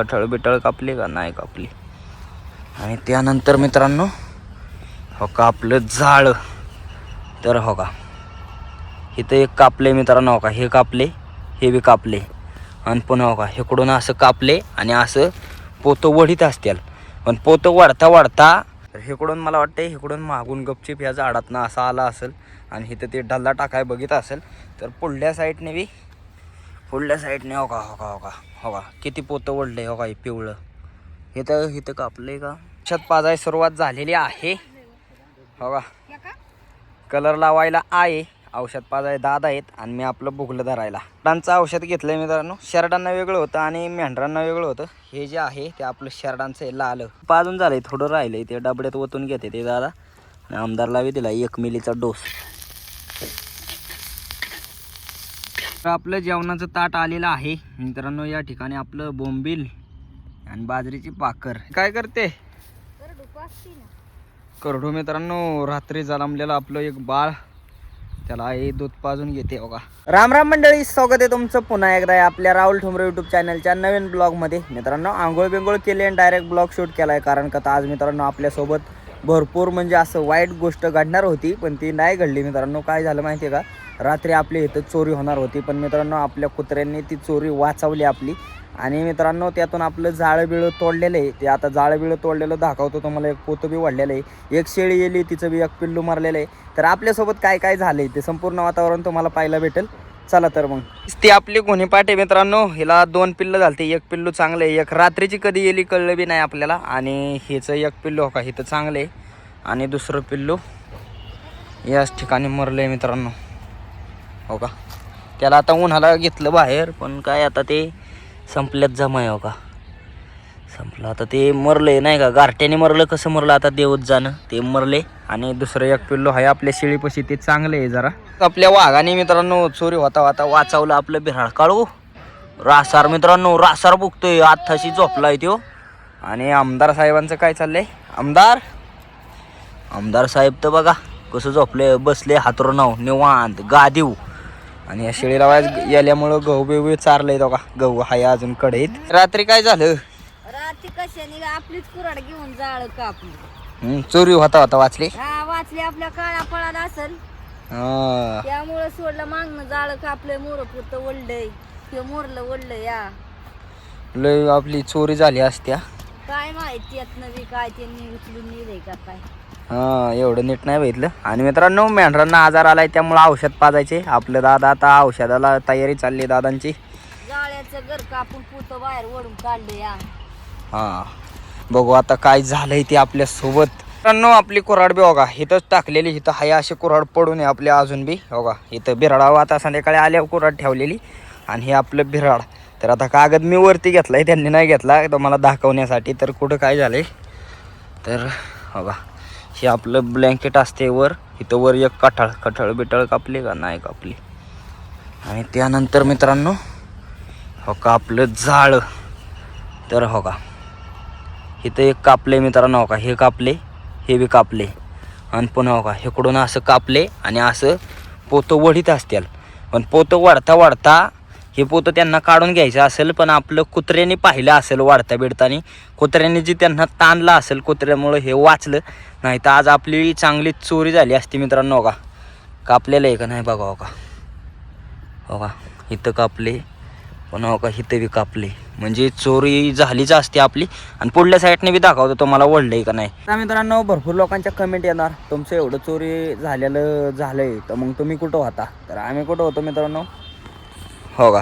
कठळ बिठळ कापली का नाही कापली? आणि त्यानंतर मित्रांनो हो का आपलं जाळ तर हो का इथं एक कापले मित्रांनो हो का हे कापले हे बी कापले. आणि पुन्हा हो का इकडून असं कापले आणि असं पोतं वढीत असतील. पण पोतं वाढता वाढता इकडून मला वाटतं इकडून मागून गपचिप या झाडातनं असा आला असेल आणि इथं ते डल्ला टाकाय बघित असेल तर पुढल्या साईडने बी पुढल्या साईडने हो का हो का हो का हो का. किती पोतं वडले हो का हे पिवळं. इथं इथं कापले का? छत पाजाय सुरुवात झालेली आहे. हो का? कलर लावायला आहे. औषध पाजाय दाद आहेत आणि मी आपलं बुगलं धरायला. शेरडांचं औषध घेतलं आहे मित्रांनो. शेरडांना वेगळं होतं आणि मेंढरांना वेगळं होतं. हे जे आहे ते आपलं शेरडांचं आहे लाल. पाजून झालंय थोडं राहिलंय. ते डबड्यात ओतून घेते ते दादा. आणि आमदारला बी दिला एक मिलीचा डोस. तर आपलं जेवणाचं ताट आलेलं आहे. मित्रांनो या ठिकाणी आपलं बोंबील आणि बाजरीची पाकर. काय करते? करडू मित्रांनो रात्री जलमलेलं आपलं एक बाळ. त्याला हे दूध पाजून घेते बघा. राम राम मंडळी स्वागत आहे तुमचं पुन्हा एकदा आपल्या राहुल ठुमरे युट्यूब चॅनलच्या नवीन ब्लॉगमध्ये मित्रांनो आंघोळ बिंघोळ केली आणि डायरेक्ट ब्लॉग शूट केला आहे कारण का आज मित्रांनो आपल्यासोबत भरपूर म्हणजे असं वाईट गोष्ट घडणार होती पण ती नाही घडली. मित्रांनो काय झालं माहिती आहे का? रात्री आपली इथं चोरी होणार होती पण मित्रांनो आपल्या कुत्र्यांनी ती चोरी वाचवली आपली. आणि मित्रांनो त्यातून आपलं जाळं बिळं तोडलेलं आहे. ते आता जाळं बिळं तोडलेलं दाखवतो तुम्हाला एक पोतं बी वाढलेलं आहे. एक शेळी गेली तिचं बी एक पिल्लू मारलेलं आहे. तर आपल्यासोबत काय काय झालंय ते संपूर्ण वातावरण तुम्हाला पाहायला भेटेल. चला तर मग. ती आपली कोणी पाटे मित्रांनो हिला दोन पिल्लं झालते. एक पिल्लू चांगलं आहे. एक रात्रीची कधी गेली कळलं बी नाही आपल्याला. आणि हिचं एक पिल्लू हो का हिथं चांगलं आहे. आणि दुसरं पिल्लू याच ठिकाणी मरलं आहे मित्रांनो. हो का? त्याला आता उन्हाला घेतलं बाहेर पण काय आता ते संपल्यात जमाय हो का? संपलं. आता ते मरले नाही का? गारट्याने मरलं कसं मरलं? आता देवत जाणं. ते मरले आणि दुसरं एक पिल्लो आहे. आपल्या शेळीपाशी ते चांगले आहे जरा. आपल्या वाघाने मित्रांनो चोरी होता होता वाचवलं आपलं बिराळ काळू रासार मित्रांनो रासार बुकतोय आत्ताशी झोपलाय तो आणि आमदार साहेबांचं काय चाललंय? आमदार? आमदार साहेब तर बघा कसं झोपले बसले हातरो नाव निवांत गादीव. आणि या शेळीला वाज गेल्यामुळं गहू बिहू चारलंय तो का गहू हाय अजून कढईत रात्री काय झालं? रात्री कशाने आपलीच कुराड घेऊन जाळ कापली हम्म, चोरी होता होता वाचली? हा वाचली आपल्या काळा पळाला असेल. हा. त्यामुळं सोडलं मागणं जाळ कापलंय मोर पुरतं ओढलंय ते मोरलं ओढलं या. लय आपली चोरी झाली असत्या. काय माहिती यात नवी काय त्यांनी उचलून नेलंय का काय? हा एवढं नीट नाही बघितलं आणि मित्रांनो मेंढरांना आजार आलाय त्यामुळे औषध पाजायचे. आपलं दादा आता औषधाला तयारी चालली दादांची. जाळ्याचं घर कापून पुत बाहेर ओढून काढलं या. हा बघू आता काय झालंय ते आपल्यासोबत. मित्रांनो आपली कुऱ्हाड बी बघा इथंच टाकलेली इथं हाय अशी कुऱ्हाड पडून आहे आपल्या अजून बी. बघा इथं बिराडावं आता संध्याकाळी आल्यावर कुऱ्हाड ठेवलेली. आणि हे आपलं बिराड. तर आता कागद मी वरती घेतलाय त्यांनी नाही घेतला. तुम्हाला दाखवण्यासाठी तर कुठं काय झालंय. तर बघा. हे आपलं ब्लँकेट असते वर. इथं वर एक कठाळ कठाळ बिटाळ कापली का? नाही कापली. आणि त्यानंतर मित्रांनो हो का आपलं जाळं तर हो का इथं एक कापले मित्रांनो हो का हे कापले हे बी कापले. आणि पुन्हा हो का इकडून असं कापले आणि असं पोतं वढीत असतील. पण पोतं वाढता वाढता हे पोतं त्यांना काढून घ्यायचं असेल पण आपलं कुत्र्याने पाहिलं असेल वाढता बिडतानी कुत्र्याने जी त्यांना ताणलं असेल कुत्र्यामुळं हे वाचलं नाही तर आज आपली चांगली चोरी झाली असती मित्रांनो हो का? कापलेलं आहे का नाही बघा हो का? हो का? इथं कापले पण हो का इथं बी कापले. म्हणजे चोरी झालीच असते आपली आणि पुढल्या साईडने बी दाखवतो तुम्हाला ओढलंय का नाही. मित्रांनो भरपूर लोकांच्या कमेंट येणार. तुमचं एवढं चोरी झालेलं झालंय तर मग तुम्ही कुठं होता? तर आम्ही कुठं होतो मित्रांनो? हो का?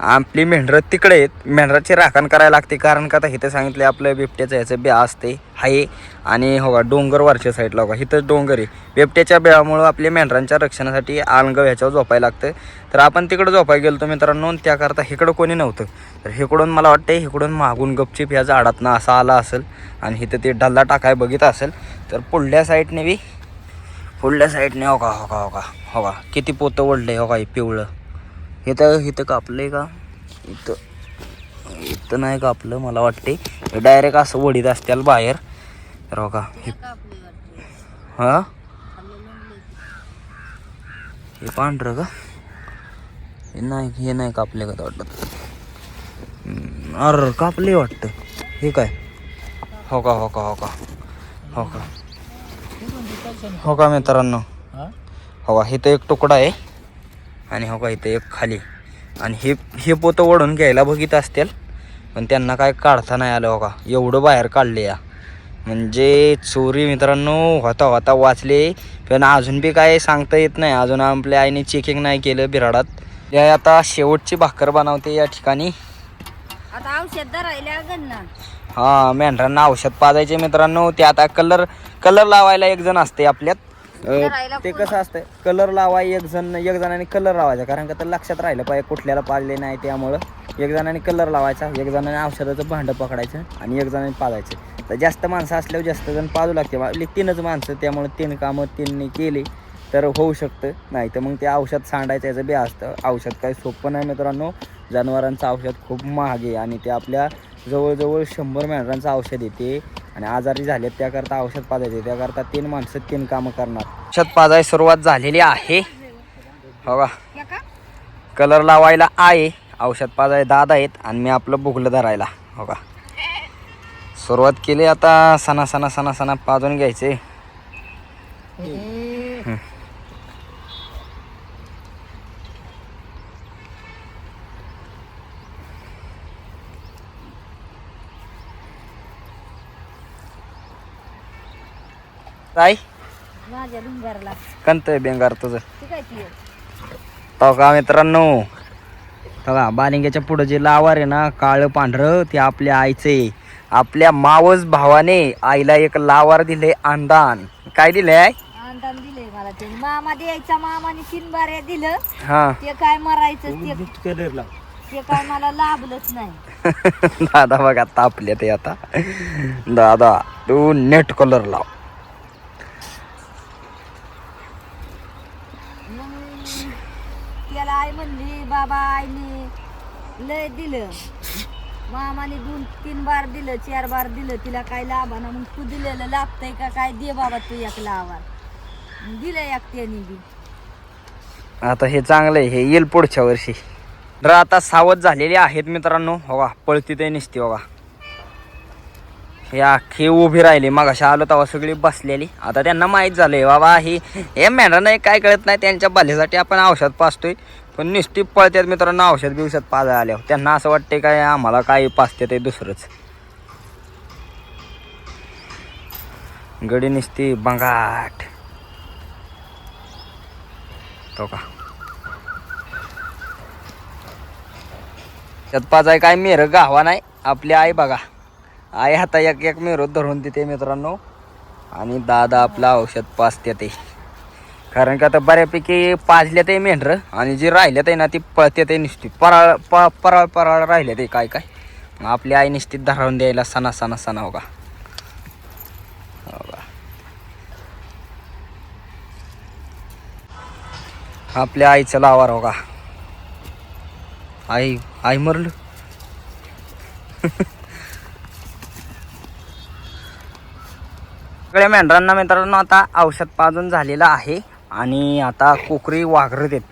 आपली मेंढरं तिकडे आहेत. मेंढराची राखण करायला लागते. कारण का आता इथं सांगितलं आपलं बिबट्याचं ह्याचं ब्या असते आहे. आणि हो का डोंगर वरच्या साईडला हो का इथं डोंगर आहे. बिबट्याच्या ब्यामुळं आपल्या मेंढरांच्या रक्षणासाठी आलगाव ह्याच्यावर झोपायला लागतं. तर आपण तिकडं झोपायला गेलो मित्रांनो त्याकरता इकडं कोणी नव्हतं. तर इकडून मला वाटतं इकडून मागून गपचिप ह्या झाडातनं असा आला असेल. आणि इथं ते डल्ला टाकाय बघित असेल. तर पुढल्या साईडने बी पुढल्या साईडने हो का हो का हो का हो का किती पोतं ओढलंय हो का हे पिवळं इथं इथं कापलंय का? इथं इथं नाही कापलं मला वाटते डायरेक्ट असं वडीत असतील बाहेर. तर हो का हे? कापली हा. हे पांढरं का? हे नाही हे नाही कापले का वाटत? अर कापले वाटतं. हे काय? हो का हो का हो का? हो का? हो का मित्रांनो? हो? का इथं एक तुकडा आहे. आणि हो का इथं एक खाली. आणि हे हे पोतं ओढून घ्यायला बघित असतील पण त्यांना काय काढता नाही आलं हो का? एवढं बाहेर काढले या. म्हणजे चोरी मित्रांनो होता होता वाचले पण अजून बी काय सांगता येत नाही. अजून आपल्या आईने चेकिंग नाही केलं बिराडात. या आता शेवटची भाकर बनवते या ठिकाणी. आता औषध ना. हा मेंढरांना औषध पाजायचे मित्रांनो. ते आता कलर कलर लावायला एक जण असते आपल्यात. अं, ते कसं असतं कलर लावाय एक जण एक जणाने कलर लावायचा कारण का तर लक्षात राहिलं पाहिजे कुठल्याला पाजले नाही त्यामुळं. एक जणाने कलर लावायचा एक जणाने औषधाचं भांडं पकडायचं आणि एक जणाने पाजायचं. तर जास्त माणसं असल्यावर जास्त जण पाजू लागते. आपली तीनच माणसं त्यामुळे तीन कामं तीनने केली तर होऊ शकतं. नाही तर मग ते औषध सांडायचं याचं बी असतं. औषध काही सोपं नाही मित्रांनो. जनावरांचं औषध खूप महाग आहे आणि ते आपल्या जवळजवळ शंभर मेंढरांचं औषध येते आणि आजारी झालेत त्याकरता औषध पाजायचे त्याकरता तीन माणसं तीन कामं करणार. औषध पाजायला सुरुवात झालेली आहे. हो का? कलर लावायला आहे. औषध पाजाय दादा आहेत आणि मी आपलं बुगलं धरायला. हो का? सुरुवात केली आता सणा सणा सणा सणा पाजून घ्यायचे. काय? माझ्या कंतय बेंगार तुझं? ती काय ती? तो का मित्रांनो? बघा बालिंग्याच्या पुढं जे लावार आहे ना काळं पांढरं ते आपल्या आईचे. आपल्या मावस भावाने आईला एक लावार दिले अंदान. काय दिलंय अंदान दिलंय मला ते मामा द्यायचा मामाने तीन बाऱ्या दिलं. हा. ते काय मरायचं ते ते काय मला लाभलंच नाही. दादा बघा तापले ते आता. दादा तू नेट कलर लाव. मग त्याला आई म्हणली बाबा आईने लय दिलं. मामाने दोन तीन बार दिलं चार बार दिलं. तिला काय लाभाना मग तू दिलेलं लाभतंय का काय? दे बाबा तू एक लावार दिलं एक त्याने बी. आता हे चांगलं आहे हे येईल पुढच्या वर्षी. तर आता सावध झालेले आहेत मित्रांनो. हो का पळती ते निसते बघा. हे अख्खी उभी राहिली. मगाशी आलो तेव्हा सगळी बसलेली. आता त्यांना माहीत झालंय बाबा ही हे मॅडम नाही काय कळत नाही त्यांच्या बाल्यासाठी आपण औषध पाचतोय पण निस्ती पळतात मित्रांनो औषध बिवषध पाजायला आल्यावर त्यांना असं वाटते काय आम्हाला काय पाचते ते दुसरंच. गडी नुसती बंगाट. तो का? त्यात पाजाय काय मेर गावा नाही आपली आई बघा. आई हाता एक एक मेरो धरून देते मित्रांनो. आणि दादा आपला औषध पाच ते. कारण का आता बऱ्यापैकी पाजल्यात आहे मेंढरं आणि जे राहिल्यात आहे ना ती पळते ते नुसती. पराळ प पराळ पराळ राहिल्यात आहे काय काय. मग आपली आई निश्चित धरून द्यायला सणा सणा सणा हो का. हो का. आपल्या आईचं लावार हो का. आई आई मरल. सगळ्या मेंढरांना मित्रांनो आता औषध पाजून झालेलं आहे. आणि आता कोकरी वाघरत आहेत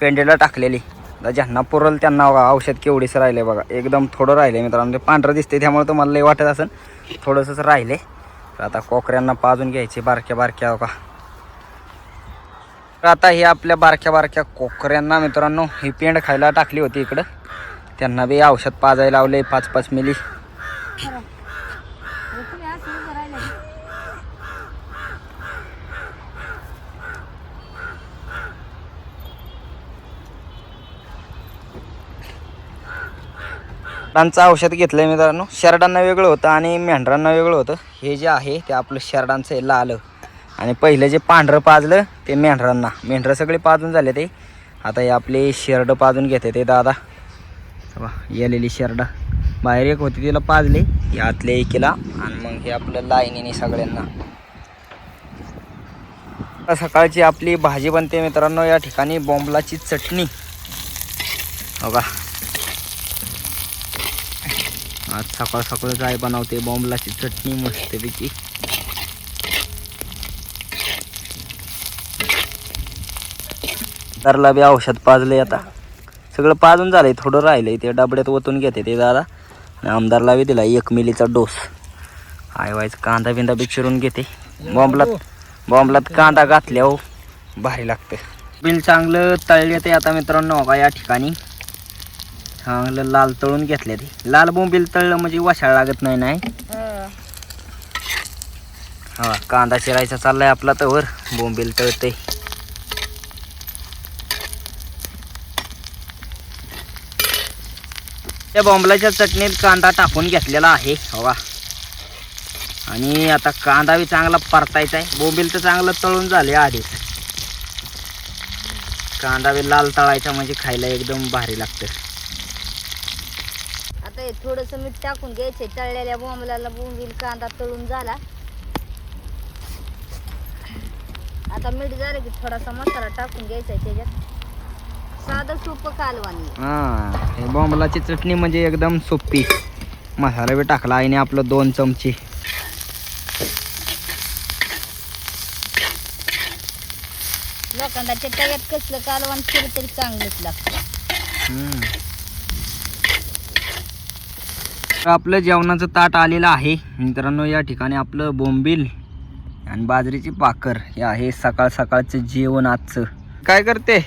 पेंडेला टाकलेली. आता ज्यांना पुरल त्यांना बघा औषध केवढीच राहिले बघा. एकदम थोडं राहिले मित्रांनो ते पांढरं दिसते त्यामुळे तुम्हाला लई वाटत असेल थोडंसंच राहिले. तर आता कोकऱ्यांना पाजून घ्यायचे बारक्या बारक्या बघा. तर आता हे आपल्या बारक्या बारक्या कोकऱ्यांना मित्रांनो ही पेंड खायला टाकली होती इकडं. त्यांना बी औषध पाजायला लावले पाच पाच मिली खरं अरे तुम्ही असं उभं राहिलं की. शेरडांचं औषध घेतलं मित्रांनो. शेरडांना वेगळं होतं आणि मेंढरांना वेगळं होतं. हे जे आहे ते आपलं शेरडांचं हे लालं. आणि पहिलं जे पांढरं पाजलं ते मेंढरांना. मेंढरं सगळे पाजून झाले ते. आता हे आपले शेरडं पाजून घेते ते दादा. येलेली शेरडा. बाहेर एक होती तिला पाजले. हे आतल्या एकीला. आणि मग हे आपलं लाईनीने सगळ्यांना. सकाळची आपली भाजी बनते मित्रांनो. या ठिकाणी बोंबलाची चटणी. बघा. आज सकाळ सकाळ काय बनवते बॉम्बलाची चटणी मस्तपैकी तरला बी औषध पाजले आता. सगळं पाजून झालंय थोडं राहिलंय ते डबड्यात ओतून घेते ते दादा. आणि आमदारला बी दिला एक मिलीचा डोस. आय व्हायचं कांदा बिंदा बी चिरून घेते. बॉम्बलात बॉम्बलात कांदा घातल्यावर भारी लागतं बिल चांगलं तळले ते आता मित्रांनो का या ठिकाणी. चांगलं लाल तळून घेतले ते लाल बोंबील तळलं म्हणजे वशाळ लागत नाही नाही? हा कांदा चिरायचा चाललाय आपला तर बोंबील तळते त्या बोंबलाच्या चटणीत कांदा टाकून घेतलेला आहे हवा. आणि आता कांदा बी चांगला परतायचा आहे बोंबील तर चांगलं तळून झाले आधीच. कांदा बी लाल तळायचा म्हणजे खायला एकदम भारी लागतं. आता हे थोडस मीठ टाकून घ्यायचे तळलेल्या बोंबलाला बोंबील कांदा तळून झाला. आता मीठ झालं की थोडासा मसाला टाकून घ्यायचा त्याच्यात. साधं सोपं कालवानी हा बॉम्बलाची चटणी म्हणजे एकदम सोपी. मसाला बी टाकला आईने आपलं दोन चमचे. लोखंडाच्या तव्यात कसलं कालवण केलं तरी चांगलंच लागतं हम्म. तर आपलं जेवणाचं ताट आलेलं आहे. मित्रांनो या ठिकाणी आपलं बोंबील आणि बाजरीची पाकर हे आहे सकाळ सकाळचं जेवण आजचं. काय करते?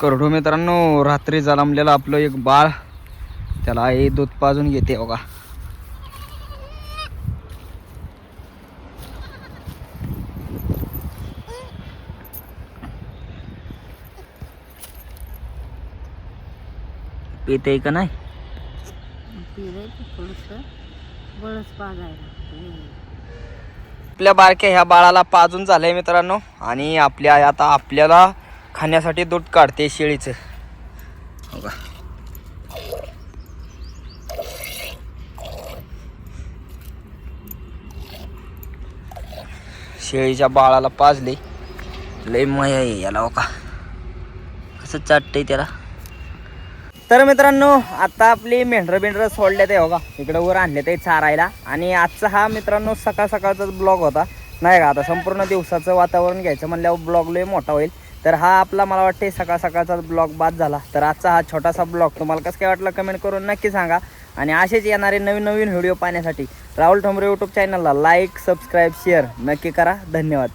करडू मित्रांनो रात्री जलमलेलं आपलं एक बाळ. त्याला हे दूध पाजून घेते बघा. पिते का नाही? थोडंसं बळच पाजायला आपल्या बारक्या ह्या बाळाला पाजून झालंय मित्रांनो. आणि आपल्या आता आपल्याला खाण्यासाठी दूध काढते शेळीचं. हो का शेळीच्या बाळाला पाजले. लय मया आहे याला हो का कसं चाटतंय त्याला. तर मित्रांनो आता आपली मेंढरं बिंढरं सोडल्यात आहे बघा. इकडं वर आणले ते चारायला. आणि आजचा हा मित्रांनो सकाळ सकाळचाच ब्लॉग होता. नाही का आता संपूर्ण दिवसाचं वातावरण घ्यायचं म्हणल्यावर ब्लॉग लय मोठा होईल. तर हा आपला मला वाटते सकाळ सकाळचाच ब्लॉग बाद झाला. तर आजचा हा छोटासा ब्लॉग तुम्हाला कसं काय वाटलं कमेंट करून नक्की सांगा. आणि असेच येणारे नवीन नवीन व्हिडिओ पाहण्यासाठी राहुल ठोंबरे यूट्यूब चॅनलला लाईक सबस्क्राईब शेअर नक्की करा. धन्यवाद.